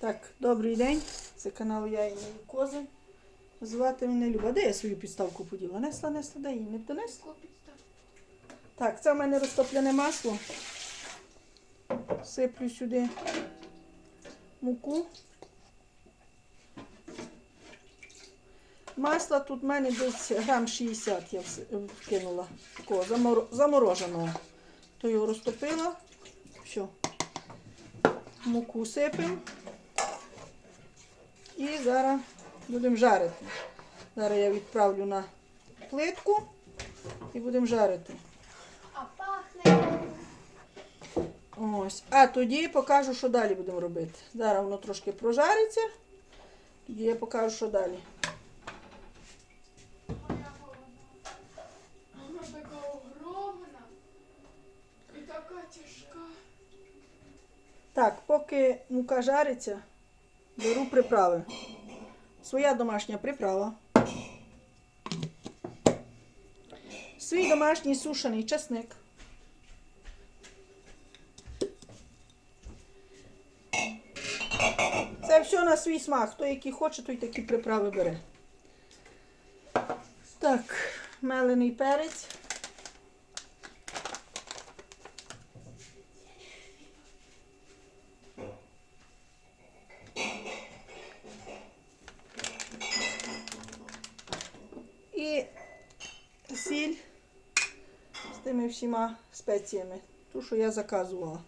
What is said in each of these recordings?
Так, добрий день. Це канал Я і мої кози. Звати мене Люба. Де я свою підставку поділа? Несла, несла, де її? Не донесла? Так, це в мене розтоплене масло. Сиплю сюди муку. Масла тут в мене десь грам 60 я вкинула. Такого замороженого. То його розтопила. Все. Муку сипемо. І зараз будемо жарити. Зараз я відправлю на плитку і будемо жарити. А пахне. Ось. А тоді покажу, що далі будемо робити. Зараз воно трошки прожариться. Тоді я покажу, що далі. Вона така огромна і така тяжка. Так, поки мука жариться, беру приправи. Своя домашня приправа. Свій домашній сушений чесник. Це все на свій смак. Хто який хоче, той такі приправи бере. Так, мелений перець. І сіль з тими всіма спеціями. Ту, що я заказувала.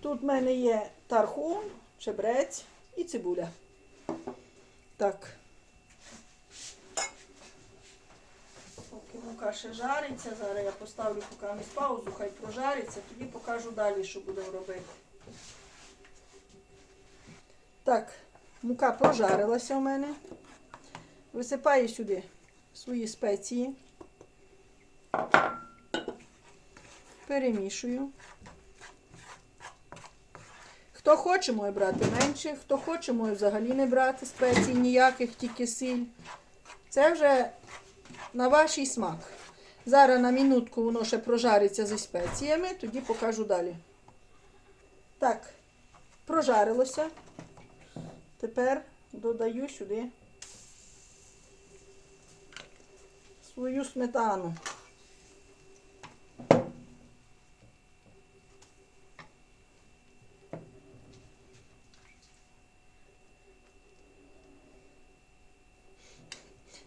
Тут в мене є тархун, чебрець і цибуля. Так. Поки мука ще жариться, зараз я поставлю поки на паузу, хай прожариться, тоді покажу далі, що будемо робити. Так, мука прожарилася у мене. Висипаю сюди свої спеції. Перемішую. Хто хоче, може брати менше, хто хоче, може взагалі не брати спецій ніяких, тільки сіль. Це вже на ваш смак. Зараз на минутку воно ще прожариться зі спеціями, тоді покажу далі. Так, прожарилося. Тепер додаю сюди свою сметану.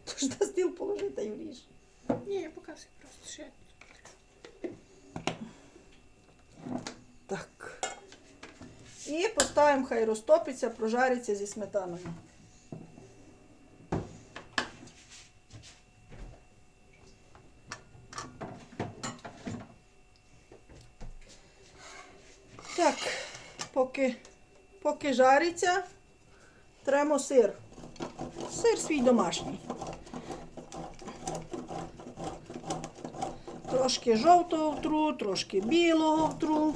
Тож на стіл положи та й вріж. Ні, я показую просто ще. Так. І поставимо, хай розтопиться, прожариться зі сметаною. Так, поки, поки жариться, тремо сир. Сир свій домашній. Трошки жовтого втру, трошки білого втру.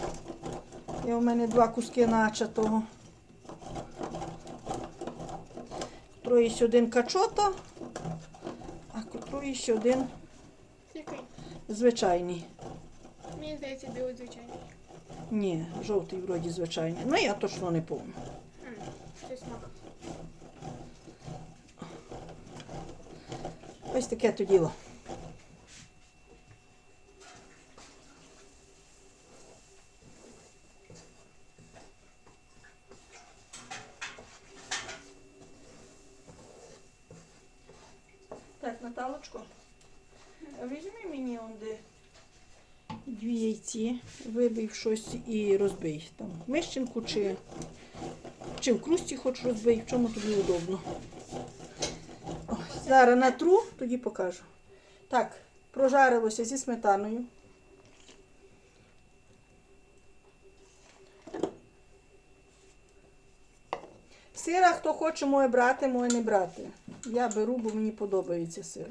Є у мене два куски начатого. Троїсь один качота, а троїсь один Який? звичайний. Мені здається, білий звичайний. Ні, жовтий вроді звичайний. Ну я точно не помню. Це смак. Ось таке то діло. Так, Наталочко, візьми мені он де дві яйці, вибий щось і розбий. Там мищенку чи, чи в крусті хоч розбий, в чому тобі удобно. Ось, Зараз натру, тоді покажу. Так, прожарилося зі сметаною. Сира, хто хоче, може брати, може не брати. Я беру, бо мені подобається сир.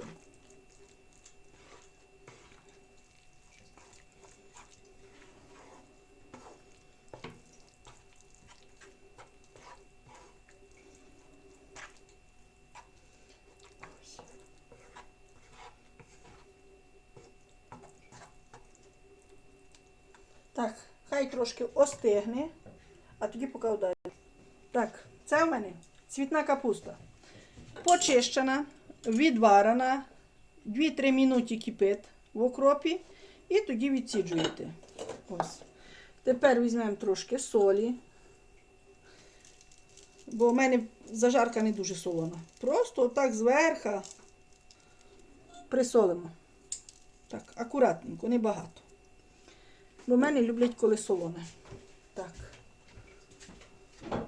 Так, хай трошки остигне, а тоді покажу далі. Так, це в мене цвітна капуста. Почищена, відварена, 2-3 минуті кипить в окропі і тоді відсіджуєте. Ось. Тепер візьмемо трошки солі. Бо в мене зажарка не дуже солона. Просто отак зверху присолимо. Так, акуратненько, небагато. Бо мене люблять коли солоне. Так. Так.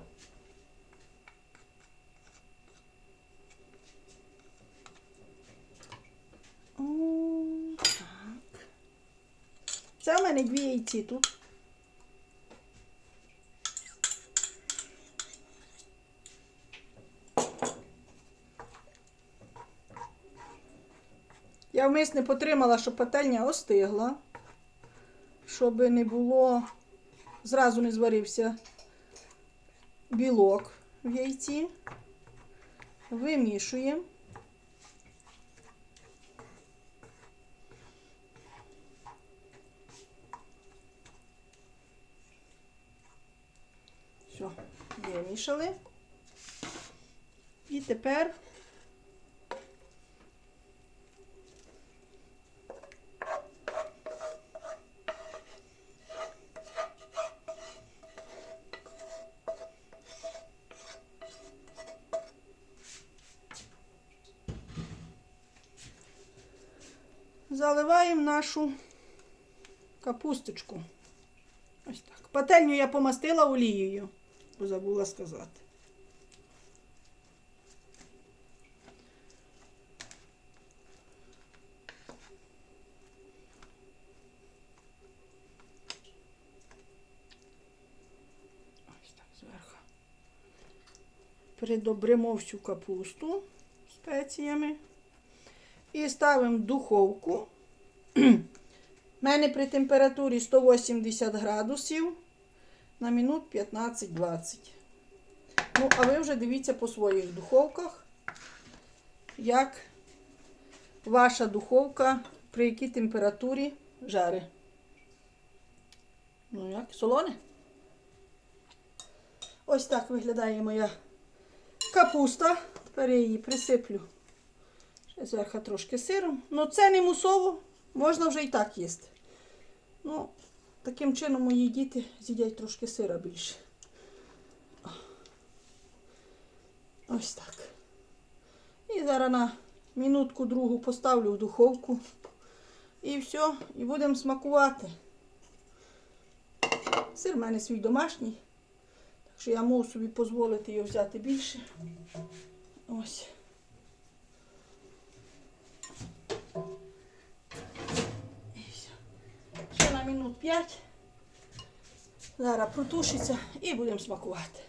Це в мене дві яйці тут. Я вмисне потримала, щоб пательня остигла, щоб не було, зразу не зварився білок в яйці. Вимішуємо. Все, вимішали. І тепер заливаємо нашу капусточку. Ось так. Пательню я помастила олією, бо забула сказати. Придобримо всю капусту спеціями. І ставимо в духовку. У мене при температурі 180 градусів на минут 15-20. Ну, а ви вже дивіться по своїх духовках, як ваша духовка, при якій температурі жари. Ну, як, солоне? Ось так виглядає моя капуста. Тепер я її присиплю. Зверху трошки сиром. Ну, це не мусово, можна вже і так їсти. Ну, таким чином мої діти з'їдять трошки сира більше. Ось так. І зараз на минутку другу поставлю в духовку. І все, і будемо смакувати. Сир в мене свій домашній. Так що я можу собі дозволити його взяти більше. Ось. 5. Зараз протушиться і будемо смакувати.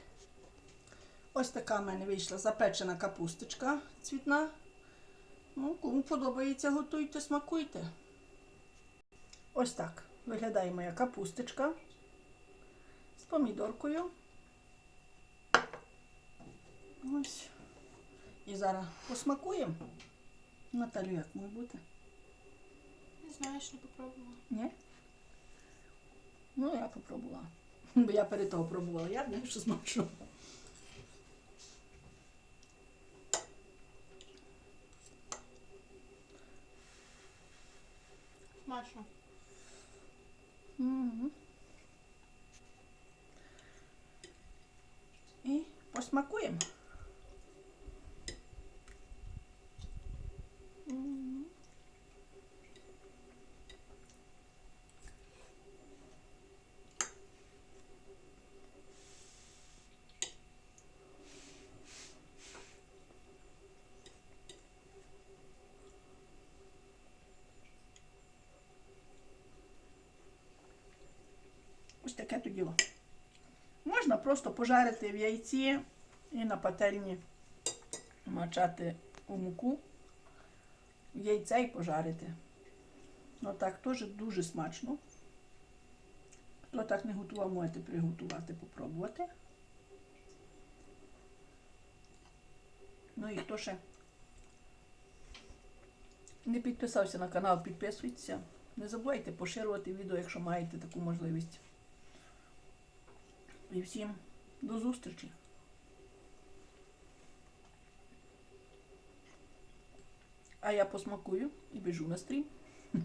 Ось така в мене вийшла запечена капусточка цвітна. Ну, кому подобається, готуйте, смакуйте. Ось так виглядає моя капусточка з помідоркою. Ось. І зараз посмакуємо. Наталю, як може бути? Не знаю, що не попробувала. Ні? Ну, я попробувала. Бо я перед того пробувала. Я знаю, що смачно. Смачно. Мгм. І посмакуємо. Мгм. Ось таке то діло. Можна просто пожарити в яйці і на пательні мачати у муку, яйце і пожарити. Ну так теж дуже смачно. Хто так не готував, можете приготувати, попробувати. Ну і хто ще не підписався на канал, підписуйтеся. Не забувайте поширювати відео, якщо маєте таку можливість. І всім до зустрічі! А я посмакую і біжу на стрім.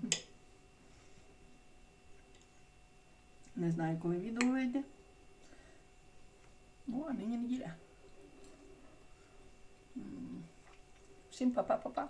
Не знаю, коли відео вийде. Ну, а нині неділя. Всім па-па-па-па.